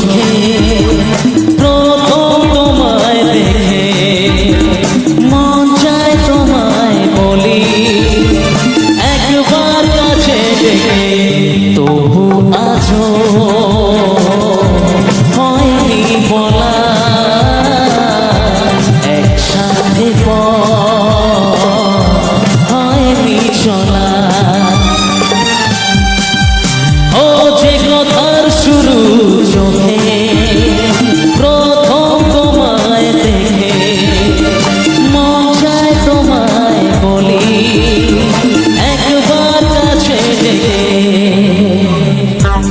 চোখে প্রথম তোমায় দেখে? মন চায় তোমায় বলি একবার কাছে দেখে। তবু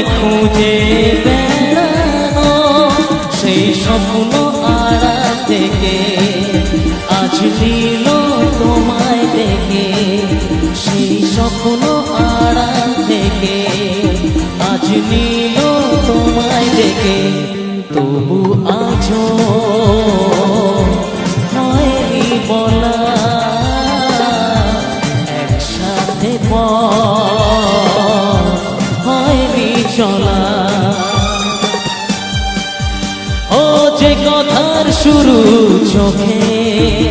তোমায় খুঁজে বেড়ানো সেই স্বপ্ন আড়া থেকে। আজ নীল তোমায় দেখে। সেই স্বপ্ন আড়া থেকে। আজ নীল তোমায় দেখে। তবু আজও হয়নি বলা। একসাথে চলা। ও যে কথার শুরু চোখে।